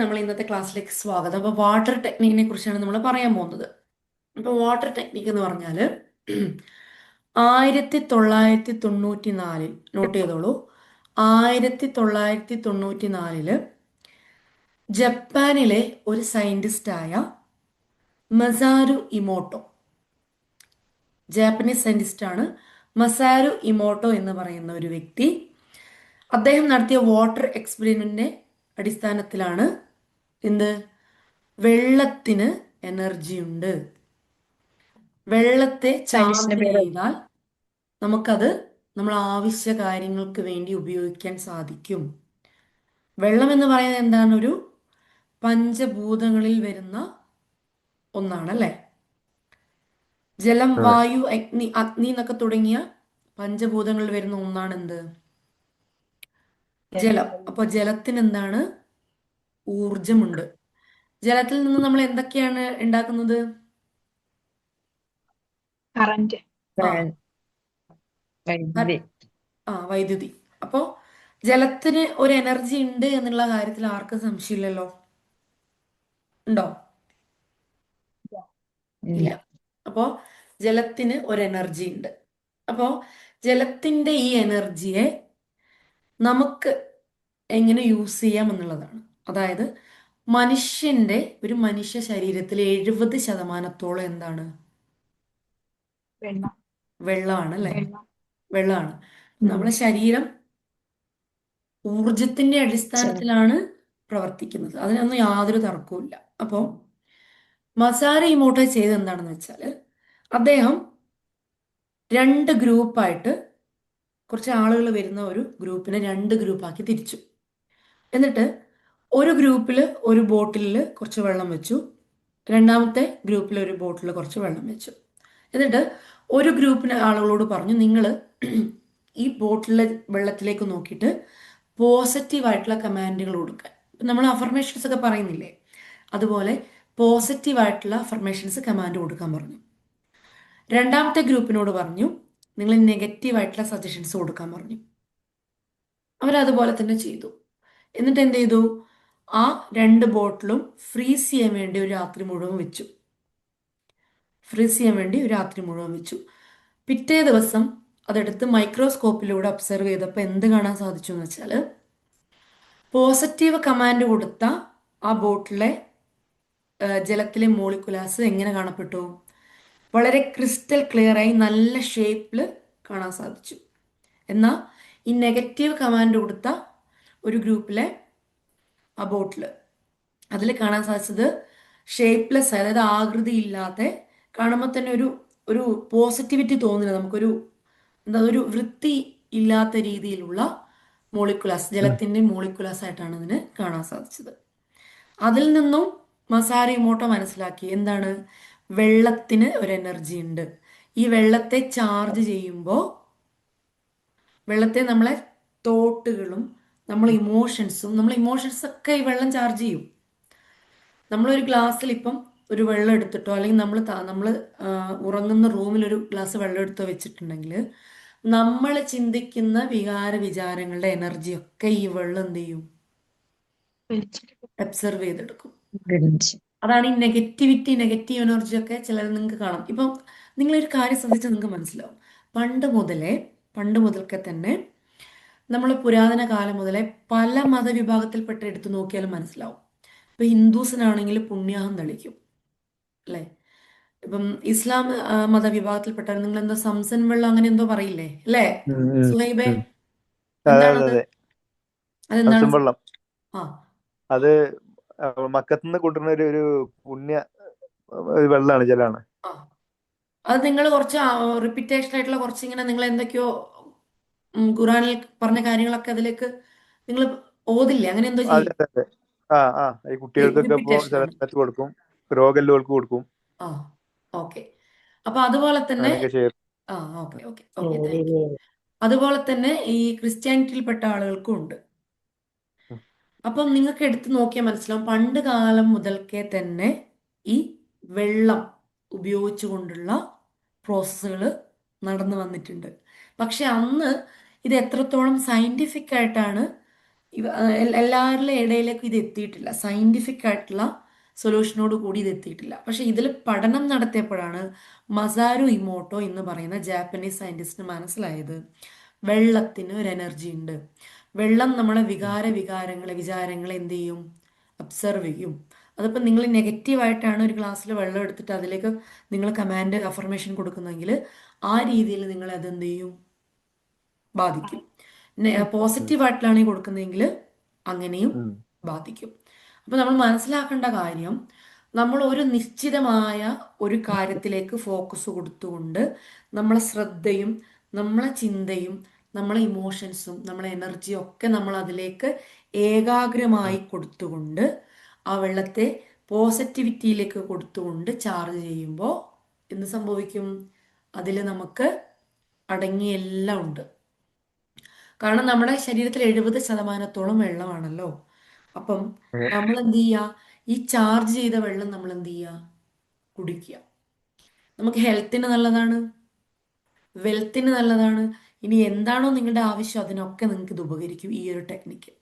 നമ്മൾ ഇന്നത്തെ ക്ലാസ്സിലേക്ക് സ്വാഗതം. അപ്പോൾ വാട്ടർ ടെക്നിക്കിനെ കുറിച്ചാണ് നമ്മൾ പറയാൻ പോകുന്നത്. അപ്പോൾ വാട്ടർ ടെക്നിക്ക് എന്ന് പറഞ്ഞാൽ ആയിരത്തി തൊള്ളായിരത്തി തൊണ്ണൂറ്റി നാലിൽ നോട്ട് ചെയ്തോളൂ. ആയിരത്തി തൊള്ളായിരത്തി തൊണ്ണൂറ്റി നാലിൽ ജപ്പാനിലെ ഒരു സയന്റിസ്റ്റായ മസാരു ഇമോട്ടോ ജാപ്പനീസ് സയന്റിസ്റ്റാണ് മസാരു ഇമോട്ടോ എന്ന് പറയുന്ന ഒരു വ്യക്തി. അദ്ദേഹം നടത്തിയ വാട്ടർ എക്സ്പെരിമെന്റിന്റെ അടിസ്ഥാനത്തിലാണ് എന്ത്? വെള്ളത്തിന് എനർജി ഉണ്ട്. വെള്ളത്തെ ചാർജ് ചെയ്താൽ നമുക്കത് നമ്മൾ ആവശ്യ കാര്യങ്ങൾക്ക് വേണ്ടി ഉപയോഗിക്കാൻ സാധിക്കും. വെള്ളം എന്ന് പറയുന്നത് എന്താണ്? ഒരു പഞ്ചഭൂതങ്ങളിൽ വരുന്ന ഒന്നാണ് അല്ലേ ജലം വായു അഗ്നി അഗ്നി എന്നൊക്കെ തുടങ്ങിയ പഞ്ചഭൂതങ്ങളിൽ വരുന്ന ഒന്നാണ് എന്ത് ജലം. അപ്പൊ ജലത്തിന് എന്താണ് ഊർജമുണ്ട് ജലത്തിൽ നിന്ന് നമ്മൾ എന്തൊക്കെയാണ് ഉണ്ടാക്കുന്നത്? കറന്റ് ആ. വൈദ്യുതി. അപ്പോ ജലത്തിന് ഒരു എനർജി ഉണ്ട് എന്നുള്ള കാര്യത്തിൽ ആർക്കും സംശയമില്ലല്ലോ? ഉണ്ടോ? ഇല്ല. അപ്പോ ജലത്തിന് ഒരു എനർജി ഉണ്ട്. അപ്പോ ജലത്തിന്റെ ഈ എനർജിയെ നമുക്ക് എങ്ങനെ യൂസ് ചെയ്യാം എന്നുള്ളതാണ്. അതായത് മനുഷ്യന്റെ ഒരു മനുഷ്യ ശരീരത്തിൽ എഴുപത് ശതമാനത്തോളം എന്താണ്? വെള്ളം. വെള്ളമാണ് അല്ലെ? വെള്ളമാണ്. നമ്മളെ ശരീരം ഊർജത്തിന്റെ അടിസ്ഥാനത്തിലാണ് പ്രവർത്തിക്കുന്നത്. അതിനൊന്നും യാതൊരു തർക്കവുമില്ല അപ്പോൾ മസാര ഇമോട്ടോ ചെയ്ത് എന്താണെന്ന് വെച്ചാൽ അദ്ദേഹം രണ്ട് ഗ്രൂപ്പായിട്ട് കുറച്ച് ആളുകൾ വരുന്ന ഒരു ഗ്രൂപ്പിനെ രണ്ട് ഗ്രൂപ്പാക്കി തിരിച്ചു. എന്നിട്ട് ഒരു ഗ്രൂപ്പിൽ ഒരു ബോട്ടിലിൽ കുറച്ച് വെള്ളം വെച്ചു. രണ്ടാമത്തെ ഗ്രൂപ്പിൽ ഒരു ബോട്ടിൽ കുറച്ച് വെള്ളം വെച്ചു. എന്നിട്ട് ഒരു ഗ്രൂപ്പിന് ആളുകളോട് പറഞ്ഞു നിങ്ങൾ ഈ ബോട്ടിലെ വെള്ളത്തിലേക്ക് നോക്കിയിട്ട് പോസിറ്റീവായിട്ടുള്ള കമാൻഡുകൾ കൊടുക്കാൻ. ഇപ്പം നമ്മൾ അഫർമേഷൻസ് ഒക്കെ പറയുന്നില്ലേ? അതുപോലെ പോസിറ്റീവായിട്ടുള്ള അഫർമേഷൻസ് കമാൻഡ് കൊടുക്കാൻ പറഞ്ഞു. രണ്ടാമത്തെ ഗ്രൂപ്പിനോട് പറഞ്ഞു നിങ്ങൾ നെഗറ്റീവായിട്ടുള്ള സജഷൻസ് കൊടുക്കാൻ പറഞ്ഞു. അവരതുപോലെ തന്നെ ചെയ്തു. എന്നിട്ട് എന്ത് ചെയ്തു? ആ രണ്ട് ബോട്ടിലും ഫ്രീസ് ചെയ്യാൻ വേണ്ടി ഒരു രാത്രി മുഴുവൻ വെച്ചു. ഫ്രീസ് ചെയ്യാൻ വേണ്ടി ഒരു രാത്രി മുഴുവൻ വെച്ചു. പിറ്റേ ദിവസം അതെടുത്ത് മൈക്രോസ്കോപ്പിലൂടെ ഒബ്സർവ് ചെയ്തപ്പോൾ എന്ത് കാണാൻ സാധിച്ചു എന്ന് വെച്ചാൽ പോസിറ്റീവ് കമാൻഡ് കൊടുത്ത ആ ബോട്ടിലെ ജലത്തിലെ മോളിക്കുലാസ് എങ്ങനെ കാണപ്പെട്ടു? വളരെ ക്രിസ്റ്റൽ ക്ലിയറായി നല്ല ഷേപ്പിൽ കാണാൻ സാധിച്ചു. എന്നാൽ ഈ നെഗറ്റീവ് കമാൻഡ് കൊടുത്ത ഒരു ഗ്രൂപ്പിലെ ആ ബോട്ടിൽ അതിൽ കാണാൻ സാധിച്ചത് ഷേപ്പ്ലെസ് അതായത് ആകൃതി ഇല്ലാതെ കാണുമ്പോൾ തന്നെ ഒരു ഒരു പോസിറ്റിവിറ്റി തോന്നില്ല. നമുക്കൊരു എന്താ ഒരു വൃത്തി ഇല്ലാത്ത രീതിയിലുള്ള മോളിക്കുലാസ് ജലത്തിന്റെ മോളിക്കുലാസ് ആയിട്ടാണ് ഇതിന് കാണാൻ സാധിച്ചത്. അതിൽ നിന്നും മസാരി മോട്ടോ മനസ്സിലാക്കി എന്താണ്? വെള്ളത്തിന് ഒരു എനർജി ഉണ്ട്. ഈ വെള്ളത്തെ ചാർജ് ചെയ്യുമ്പോൾ വെള്ളത്തെ നമ്മളെ തോട്ടുകളും നമ്മൾ ഇമോഷൻസും നമ്മൾ ഇമോഷൻസ് ഒക്കെ ഈ വെള്ളം ചാർജ് ചെയ്യും. നമ്മളൊരു ഗ്ലാസ്സിൽ ഇപ്പം ഒരു വെള്ളം എടുത്തിട്ടോ അല്ലെങ്കിൽ നമ്മൾ നമ്മൾ ഉറങ്ങുന്ന റൂമിൽ ഒരു ഗ്ലാസ് വെള്ളം എടുത്തോ വെച്ചിട്ടുണ്ടെങ്കിൽ നമ്മൾ ചിന്തിക്കുന്ന വികാര വിചാരങ്ങളുടെ എനർജി ഒക്കെ ഈ വെള്ളം എന്ത് ചെയ്യും? അബ്സർവ് ചെയ്തെടുക്കും. അതാണ് ഈ നെഗറ്റിവിറ്റി നെഗറ്റീവ് എനർജി ഒക്കെ ചിലർ നിങ്ങൾക്ക് കാണാം. ഇപ്പം നിങ്ങളൊരു കാര്യം ശ്രദ്ധിച്ചാൽ നിങ്ങൾക്ക് മനസ്സിലാവും. പണ്ട് മുതലേ പണ്ട് മുതൽക്കെ തന്നെ നമ്മൾ പുരാതന കാലം മുതലേ പല മതവിഭാഗത്തിൽപ്പെട്ട എടുത്തു നോക്കിയാലും മനസ്സിലാവും. ഇപ്പൊ ഹിന്ദുസിനാണെങ്കിൽ പുണ്യാഹം തളിക്കും അല്ലേ? ഇപ്പം ഇസ്ലാം മതവിഭാഗത്തിൽപ്പെട്ട നിങ്ങൾ എന്തോ സംസൻ വെള്ളം അങ്ങനെ എന്തോ പറയില്ലേ? അല്ലേ? സുഹൈബെ അതെന്താണ്? വെള്ളം. ആ. അത് മക്കത്തുനിന്ന് കൊണ്ടുവരുന്ന ഒരു ഒരു പുണ്യ ഒരു വെള്ളമാണ് ജലമാണ് അത് നിങ്ങൾ കുറച്ച് റിപ്പീറ്റേഷൻ ആയിട്ടുള്ള കുറച്ച് ഇങ്ങനെ നിങ്ങൾ എന്തൊക്കെയോ ഖുറാനിൽ പറഞ്ഞ കാര്യങ്ങളൊക്കെ അതിലേക്ക് നിങ്ങൾ ഓതില്ലേ? അങ്ങനെ എന്തോ ചെയ്യും? ആ ഈ കുട്ടികൾക്കൊക്കെ കൊടുക്കും. രോഗല്ലുകൾക്ക് കൊടുക്കും. ആ ഓക്കെ. അപ്പൊ അതുപോലെ തന്നെ ആ ഓക്കെ ഓക്കെ ഓക്കെ അതുപോലെ തന്നെ ഈ ക്രിസ്ത്യാനിറ്റിയിൽപ്പെട്ട ആളുകൾക്കും ഉണ്ട്. അപ്പം നിങ്ങൾക്ക് എടുത്തു നോക്കിയാൽ മനസ്സിലാവും. പണ്ട് കാലം മുതൽക്കേ തന്നെ ഈ വെള്ളം ഉപയോഗിച്ചുകൊണ്ടുള്ള പ്രോസസ്സുകൾ നടന്നു വന്നിട്ടുണ്ട്. പക്ഷെ അന്ന് ഇത് എത്രത്തോളം സയന്റിഫിക് ആയിട്ടാണ് എല്ലാവരുടെ ഇടയിലേക്കും ഇത് എത്തിയിട്ടില്ല. സയന്റിഫിക് ആയിട്ടുള്ള സൊല്യൂഷനോട് കൂടി ഇത് എത്തിയിട്ടില്ല. പക്ഷെ ഇതിൽ പഠനം നടത്തിയപ്പോഴാണ് മസാരു ഇമോട്ടോ എന്ന് പറയുന്ന ജാപ്പനീസ് സയന്റിസ്റ്റിന് മനസ്സിലായത്. വെള്ളത്തിന് ഒരു എനർജി ഉണ്ട്. വെള്ളം നമ്മളെ വികാര വികാരങ്ങളെ വിചാരങ്ങളെ എന്ത് ചെയ്യും? അബ്സർവ് ചെയ്യും. അതിപ്പോൾ നിങ്ങൾ നെഗറ്റീവായിട്ടാണ് ഒരു ഗ്ലാസ്സിൽ വെള്ളം എടുത്തിട്ട് അതിലേക്ക് നിങ്ങൾ കമാൻഡ് അഫർമേഷൻ കൊടുക്കുന്നതെങ്കിൽ ആ രീതിയിൽ നിങ്ങൾ അതെന്ത് ചെയ്യും? ബാധിക്കും. പോസിറ്റീവ് ആയിട്ടാണ് കൊടുക്കുന്നതെങ്കിൽ അങ്ങനെയും ബാധിക്കും. അപ്പൊ നമ്മൾ മനസ്സിലാക്കേണ്ട കാര്യം നമ്മൾ ഒരു നിശ്ചിതമായ ഒരു കാര്യത്തിലേക്ക് ഫോക്കസ് കൊടുത്തുകൊണ്ട് നമ്മളെ ശ്രദ്ധയും നമ്മളെ ചിന്തയും നമ്മളെ ഇമോഷൻസും നമ്മളെ എനർജിയും ഒക്കെ നമ്മൾ അതിലേക്ക് ഏകാഗ്രമായി കൊടുത്തുകൊണ്ട് ആ വെള്ളത്തെ പോസിറ്റിവിറ്റിയിലേക്ക് കൊടുത്തുകൊണ്ട് ചാർജ് ചെയ്യുമ്പോൾ എന്ത് സംഭവിക്കും? അതിൽ നമുക്ക് അടങ്ങിയെല്ലാം ഉണ്ട്. കാരണം നമ്മുടെ ശരീരത്തിൽ എഴുപത് ശതമാനത്തോളം വെള്ളമാണല്ലോ. അപ്പം നമ്മൾ എന്ത് ചെയ്യുക ഈ ചാർജ് ചെയ്ത വെള്ളം നമ്മൾ എന്ത് ചെയ്യുക കുടിക്കുക. നമുക്ക് ഹെൽത്തിന് നല്ലതാണ്. വെൽത്തിന് നല്ലതാണ്. ഇനി എന്താണോ നിങ്ങളുടെ ആവശ്യം അതിനൊക്കെ നിങ്ങൾക്ക് ഇത് ഉപകരിക്കും ഈ ഒരു ടെക്നിക്ക്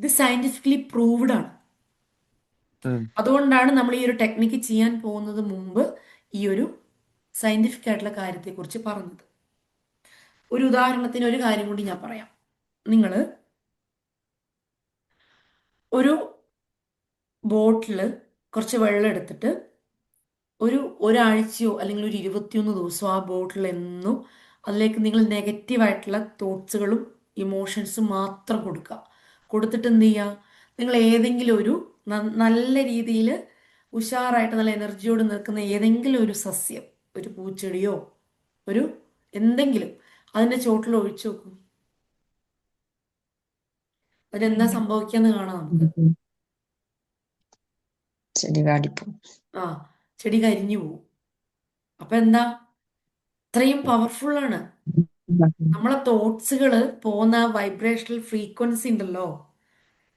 ഇത് സയന്റിഫിക്കലി പ്രൂവ്ഡ് ആണ്. അതുകൊണ്ടാണ് നമ്മൾ ഈ ഒരു ടെക്നിക്ക് ചെയ്യാൻ പോകുന്നത് മുമ്പ് ഈ ഒരു സയന്റിഫിക് ആയിട്ടുള്ള കാര്യത്തെക്കുറിച്ച് പറഞ്ഞത്. ഒരു ഉദാഹരണത്തിന് ഒരു കാര്യം കൂടി ഞാൻ പറയാം. നിങ്ങൾ ഒരു ബോട്ടിൽ കുറച്ച് വെള്ളം എടുത്തിട്ട് ഒരു ഒരാഴ്ചയോ അല്ലെങ്കിൽ ഒരു ഇരുപത്തിയൊന്ന് ദിവസമോ ആ ബോട്ടിൽ എന്നും അതിലേക്ക് നിങ്ങൾ നെഗറ്റീവായിട്ടുള്ള തോട്ട്സുകളും ഇമോഷൻസും മാത്രം കൊടുക്കുക. കൊടുത്തിട്ട് എന്ത് ചെയ്യുക? നിങ്ങൾ ഏതെങ്കിലും ഒരു നല്ല രീതിയിൽ ഉഷാറായിട്ട് നല്ല എനർജിയോട് നിൽക്കുന്ന ഏതെങ്കിലും ഒരു സസ്യം ഒരു പൂച്ചെടിയോ ഒരു എന്തെങ്കിലും അതിന്റെ ചോട്ടിൽ ഒഴിച്ചു നോക്കും. അതിനെന്താ സംഭവിക്കാന്ന് കാണാം നമുക്ക്. ചെടി ആ ചെടി കരിഞ്ഞു പോവും. അപ്പൊ എന്താ? അത്രയും പവർഫുൾ ആണ്. നമ്മളെ തോട്ട്സുകൾ പോകുന്ന വൈബ്രേഷണൽ ഫ്രീക്വൻസി ഉണ്ടല്ലോ.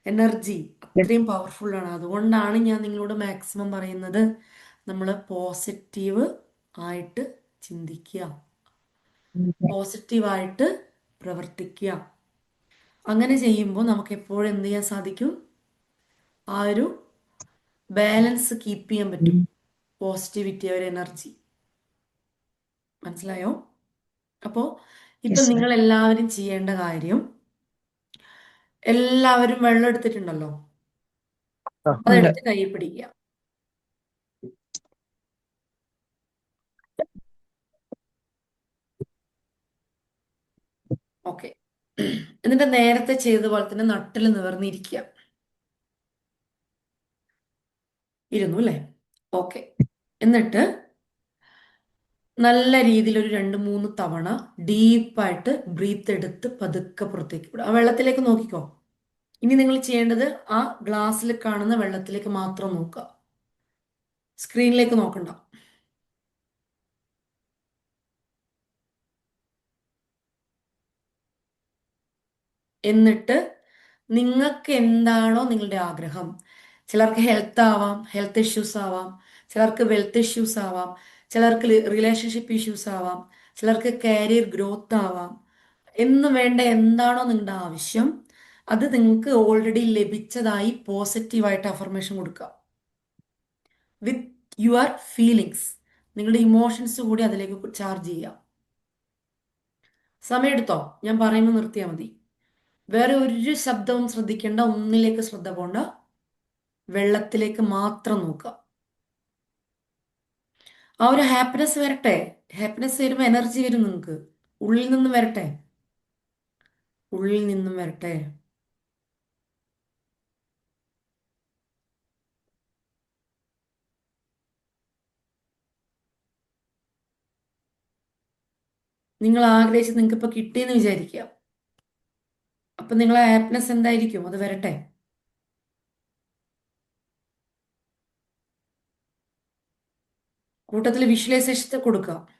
എനർജി അത്രയും പവർഫുൾ ആണ്. അതുകൊണ്ടാണ് ഞാൻ നിങ്ങളോട് മാക്സിമം പറയുന്നത്. നമ്മൾ പോസിറ്റീവ് ആയിട്ട് ചിന്തിക്കുക. പോസിറ്റീവായിട്ട് പ്രവർത്തിക്കുക. അങ്ങനെ ചെയ്യുമ്പോൾ നമുക്ക് എപ്പോഴും എന്ത് ചെയ്യാൻ സാധിക്കും? ആ ഒരു ബാലൻസ് കീപ്പ് ചെയ്യാൻ പറ്റും. പോസിറ്റിവിറ്റി ഒരു എനർജി. മനസ്സിലായോ? അപ്പോൾ ഇപ്പൊ നിങ്ങൾ എല്ലാവരും ചെയ്യേണ്ട കാര്യം എല്ലാവരും വെള്ളം എടുത്തിട്ടുണ്ടല്ലോ. അതെടുത്ത് കൈ പിടിക്കുക. ഓക്കെ. എന്നിട്ട് നേരത്തെ ചെയ്തതുപോലെ പോലെ തന്നെ നട്ടിൽ നിവർന്നിരിക്കുക ഇരുന്നു അല്ലേ? ഓക്കെ. എന്നിട്ട് നല്ല രീതിയിൽ ഒരു രണ്ട് മൂന്ന് തവണ ഡീപ്പായിട്ട് ബ്രീത്ത് എടുത്ത് പതുക്കെ പുറത്തേക്ക് വിടുക. ആ വെള്ളത്തിലേക്ക് നോക്കിക്കോ. ഇനി നിങ്ങൾ ചെയ്യേണ്ടത് ആ ഗ്ലാസ്സിൽ കാണുന്ന വെള്ളത്തിലേക്ക് മാത്രം നോക്കുക. സ്ക്രീനിലേക്ക് നോക്കണ്ട. എന്നിട്ട് നിങ്ങൾക്ക് എന്താണോ നിങ്ങളുടെ ആഗ്രഹം. ചിലർക്ക് ഹെൽത്ത് ആവാം ഹെൽത്ത് ഇഷ്യൂസ് ആവാം ചിലർക്ക് വെൽത്ത് ഇഷ്യൂസ് ആവാം ചിലർക്ക് റിലേഷൻഷിപ്പ് ഇഷ്യൂസ് ആവാം ചിലർക്ക് കരിയർ ഗ്രോത്ത് ആവാം. എന്ന് വേണ്ട എന്താണോ നിങ്ങളുടെ ആവശ്യം അത് നിങ്ങൾക്ക് ഓൾറെഡി ലഭിച്ചതായി പോസിറ്റീവായിട്ട് അഫർമേഷൻ കൊടുക്കുക. വിത്ത് യുവർ ഫീലിങ്സ് നിങ്ങളുടെ ഇമോഷൻസ് കൂടി അതിലേക്ക് ചാർജ് ചെയ്യാം സമയമെടുത്തോ ഞാൻ പറയുമ്പോൾ നിർത്തിയാൽ മതി. വേറെ ഒരു ശബ്ദവും ശ്രദ്ധിക്കേണ്ട ഒന്നിലേക്ക് ശ്രദ്ധ പോണ്ട. വെള്ളത്തിലേക്ക് മാത്രം നോക്കുക. ആ ഒരു ഹാപ്പിനെസ് വരട്ടെ. ഹാപ്പിനെസ് വരുമ്പോൾ എനർജി വരും നിങ്ങൾക്ക് ഉള്ളിൽ നിന്നും വരട്ടെ. ഉള്ളിൽ നിന്നും വരട്ടെ. നിങ്ങൾ ആഗ്രഹിച്ച് നിങ്ങൾക്ക് ഇപ്പൊ കിട്ടിയെന്ന് വിചാരിക്കുക. അപ്പൊ നിങ്ങളെ ആപ്നസ് എന്തായിരിക്കും? അത് വരട്ടെ. കൂട്ടത്തിൽ വിഷ്വലൈസേഷൻ കൊടുക്കുക.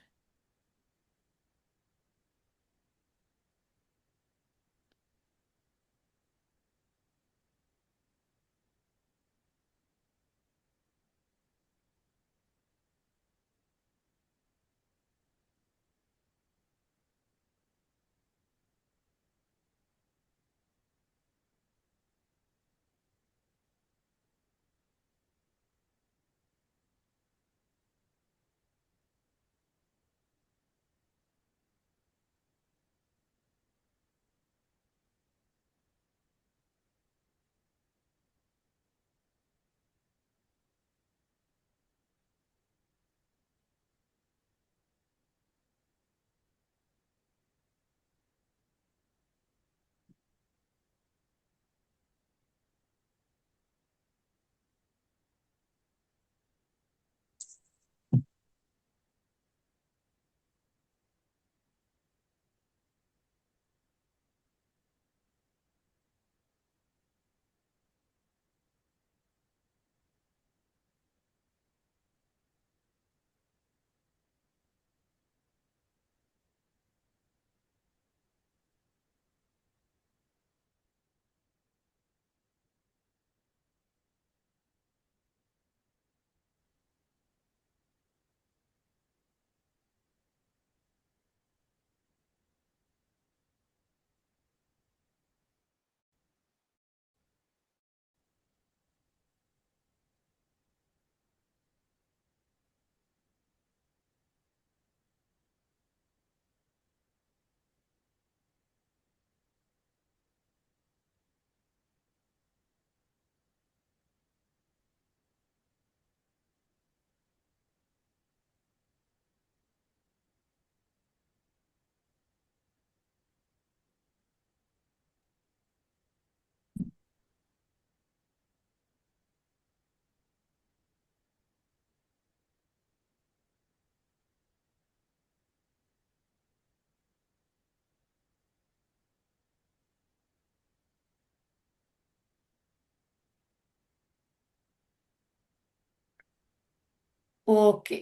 ഓക്കെ.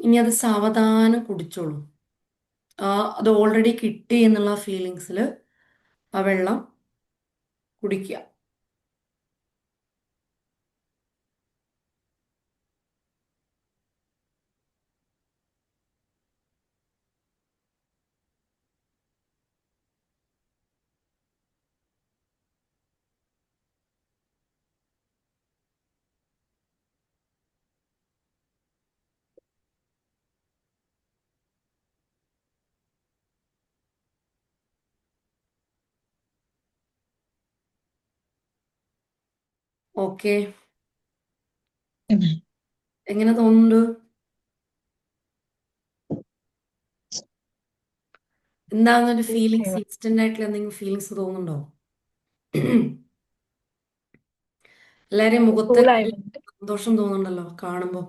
ഇനി അത് സാവധാനം കുടിച്ചോളൂ. ആ അത് ഓൾറെഡി കിട്ടി എന്നുള്ള ഫീലിങ്സിൽ ആ വെള്ളം കുടിക്കുക. ഓക്കെ. എങ്ങനെ തോന്നുന്നുണ്ട്? എന്താണെന്നൊരു ഫീലിങ്സ് ഇൻസ്റ്റന്റ് ആയിട്ടുള്ള എന്തെങ്കിലും ഫീലിങ്സ് തോന്നുന്നുണ്ടോ? എല്ലാരെയും മുഖത്ത് സന്തോഷം തോന്നുന്നുണ്ടല്ലോ കാണുമ്പോ.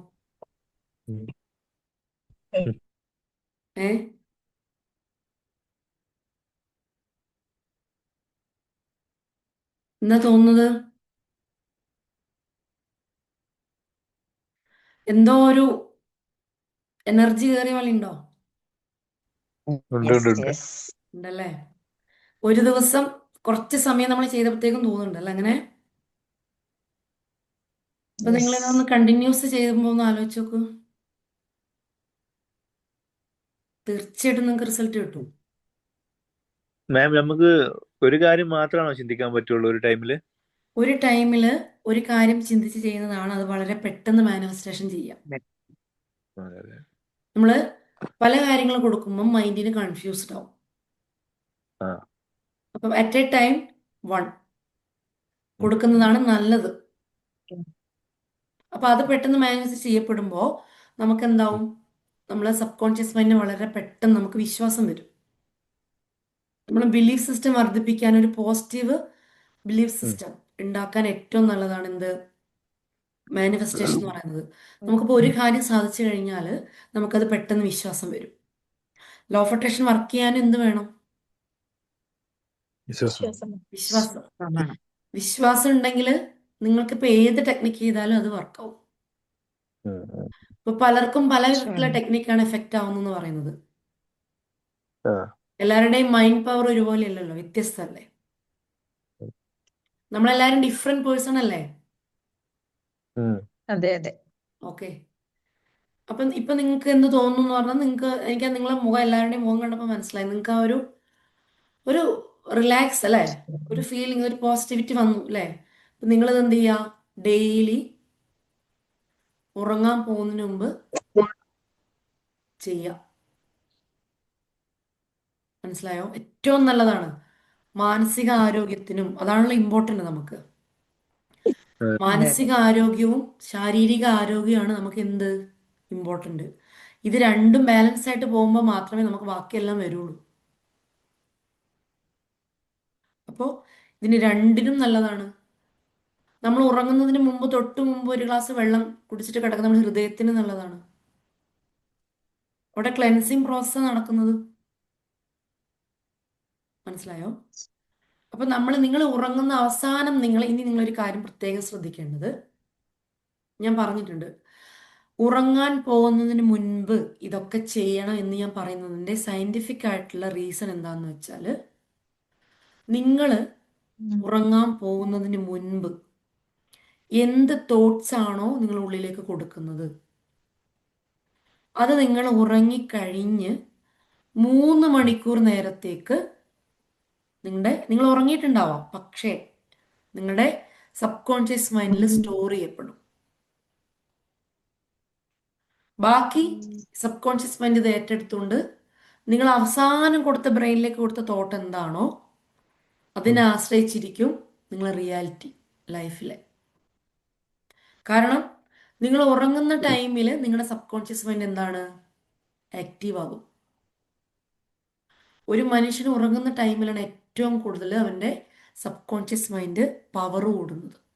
ഏ? എന്താ തോന്നുന്നത്? എന്തോ ഒരു എനർജി കയറിയ പോലെ ഉണ്ടോ ഉണ്ട് ഉണ്ട്. ഉണ്ട് ഉണ്ടല്ലേ? ഒരു ദിവസം കുറച്ച് സമയം നമ്മൾ ചെയ്തപ്പോഴത്തേക്കും തോന്നുന്നുണ്ടല്ലോ അങ്ങനെ? അപ്പൊ നിങ്ങൾ ഇതൊന്ന് കണ്ടിന്യൂസ് ചെയ്യുമ്പോൾ ഒന്ന് ആലോചിച്ച് നോക്കൂ. തീർച്ചയായിട്ടും നിങ്ങൾക്ക് റിസൾട്ട് കിട്ടും. മാം നമുക്ക് ഒരു കാര്യം മാത്രമാണോ ചിന്തിക്കാൻ പറ്റുള്ളൂ ഒരു ടൈമിൽ ഒരു ടൈമിൽ ഒരു കാര്യം ചിന്തിച്ച് ചെയ്യുന്നതാണ് അത് വളരെ പെട്ടെന്ന് മാനിഫെസ്റ്റേഷൻ ചെയ്യാം നമ്മൾ പല കാര്യങ്ങൾ കൊടുക്കുമ്പോൾ മൈൻഡിന് കൺഫ്യൂസ്ഡ് ആവും. അപ്പം അറ്റ് എ ടൈം വൺ കൊടുക്കുന്നതാണ് നല്ലത്. അപ്പൊ അത് പെട്ടെന്ന് മാനിഫെസ്റ്റ് ചെയ്യപ്പെടുമ്പോൾ നമുക്ക് എന്താവും നമ്മളെ സബ് കോൺഷ്യസ് മൈൻഡിന് വളരെ പെട്ടെന്ന് നമുക്ക് വിശ്വാസം വരും. നമ്മൾ ബിലീഫ് സിസ്റ്റം വർദ്ധിപ്പിക്കാൻ ഒരു പോസിറ്റീവ് ബിലീഫ് സിസ്റ്റം ഉണ്ടാക്കാൻ ഏറ്റവും നല്ലതാണ് എന്ത്? മാനിഫെസ്റ്റേഷൻ എന്ന് പറയുന്നത്. നമുക്കിപ്പോൾ ഒരു കാര്യം സാധിച്ചു കഴിഞ്ഞാൽ നമുക്കത് പെട്ടെന്ന് വിശ്വാസം വരും. ലോ ഓഫ് അട്രാക്ഷൻ വർക്ക് ചെയ്യാൻ എന്ത് വേണം? വിശ്വാസം. വിശ്വാസം. വിശ്വാസം. വിശ്വാസം ഉണ്ടെങ്കിൽ നിങ്ങൾക്കിപ്പോൾ ഏത് ടെക്നിക്ക് ചെയ്താലും അത് വർക്കാവും. ഇപ്പൊ പലർക്കും പല വിധത്തിലുള്ള ടെക്നിക്കാണ് എഫക്റ്റ് ആവുന്നെന്ന് പറയുന്നത്. എല്ലാവരുടെയും മൈൻഡ് പവർ ഒരുപോലെ അല്ലല്ലോ വ്യത്യസ്തമല്ലേ? നമ്മളെല്ലാവരും ഡിഫറെന്റ് പേഴ്സൺ അല്ലേ? അതെ അതെ. ഓക്കെ അപ്പം ഇപ്പൊ നിങ്ങൾക്ക് എന്ത് തോന്നുന്നു എന്ന് പറഞ്ഞാൽ നിങ്ങൾക്ക് എനിക്ക് നിങ്ങളുടെ നിങ്ങളെ മുഖം എല്ലാവരുടെയും മുഖം കണ്ടപ്പോൾ മനസ്സിലായി. നിങ്ങൾക്ക് ആ ഒരു ഒരു റിലാക്സ് അല്ലേ? ഒരു ഫീലിംഗ് ഒരു പോസിറ്റിവിറ്റി വന്നു അല്ലേ? അപ്പൊ നിങ്ങളിത് എന്ത് ചെയ്യുക? ഡെയിലി ഉറങ്ങാൻ പോകുന്നതിന് മുമ്പ് ചെയ്യുക. മനസ്സിലായോ? ഏറ്റവും നല്ലതാണ്. മാനസിക ആരോഗ്യത്തിനും അതാണല്ലോ ഇമ്പോർട്ടന്റ് നമുക്ക്. മാനസിക ആരോഗ്യവും ശാരീരിക ആരോഗ്യമാണ് നമുക്ക് എന്ത്? ഇമ്പോർട്ടന്റ് ഇത് രണ്ടും ബാലൻസ് ആയിട്ട് പോകുമ്പോൾ മാത്രമേ നമുക്ക് ബാക്കിയെല്ലാം വരുള്ളൂ. അപ്പോൾ ഇതിന് രണ്ടിനും നല്ലതാണ്. നമ്മൾ ഉറങ്ങുന്നതിന് മുമ്പ് തൊട്ട് മുമ്പ് ഒരു ഗ്ലാസ് വെള്ളം കുടിച്ചിട്ട് കിടക്കുന്ന നമ്മുടെ ഹൃദയത്തിന് നല്ലതാണ്. അവിടെ ക്ലെൻസിങ് പ്രോസസ്സാണ് നടക്കുന്നത്. മനസ്സിലായോ? അപ്പൊ നമ്മൾ നിങ്ങൾ ഉറങ്ങുന്ന അവസാനം നിങ്ങൾ ഇനി നിങ്ങളൊരു കാര്യം പ്രത്യേകം ശ്രദ്ധിക്കേണ്ടത് ഞാൻ പറഞ്ഞിട്ടുണ്ട്. ഉറങ്ങാൻ പോകുന്നതിന് മുൻപ് ഇതൊക്കെ ചെയ്യണം എന്ന് ഞാൻ പറയുന്നതിന്റെ സയന്റിഫിക് ആയിട്ടുള്ള റീസൺ എന്താന്ന് വെച്ചാൽ നിങ്ങൾ ഉറങ്ങാൻ പോകുന്നതിന് മുൻപ് എന്ത് തോട്ട്സ് ആണോ നിങ്ങൾ ഉള്ളിലേക്ക് കൊടുക്കുന്നത്. അത് നിങ്ങൾ ഉറങ്ങിക്കഴിഞ്ഞ് മൂന്ന് മണിക്കൂർ നേരത്തേക്ക് നിങ്ങളുടെ നിങ്ങൾ ഉറങ്ങിയിട്ടുണ്ടാവാം. പക്ഷേ നിങ്ങളുടെ സബ് കോൺഷ്യസ് മൈൻഡിൽ സ്റ്റോർ ചെയ്യപ്പെടും. ബാക്കി സബ് കോൺഷ്യസ് മൈൻഡ് ഇത് ഏറ്റെടുത്തുകൊണ്ട് നിങ്ങൾ അവസാനം കൊടുത്ത ബ്രെയിനിലേക്ക് കൊടുത്ത തോട്ട് എന്താണോ അതിനെ ആശ്രയിച്ചിരിക്കും നിങ്ങളെ റിയാലിറ്റി ലൈഫിലെ കാരണം നിങ്ങൾ ഉറങ്ങുന്ന ടൈമിൽ നിങ്ങളുടെ സബ് കോൺഷ്യസ് മൈൻഡ് എന്താണ്? ആക്റ്റീവ് ആകും. ഒരു മനുഷ്യന് ഉറങ്ങുന്ന ടൈമിലാണ് ഏറ്റവും കൂടുതൽ അവന്റെ സബ് കോൺഷ്യസ് മൈൻഡ് പവർ കൂടുന്നത്.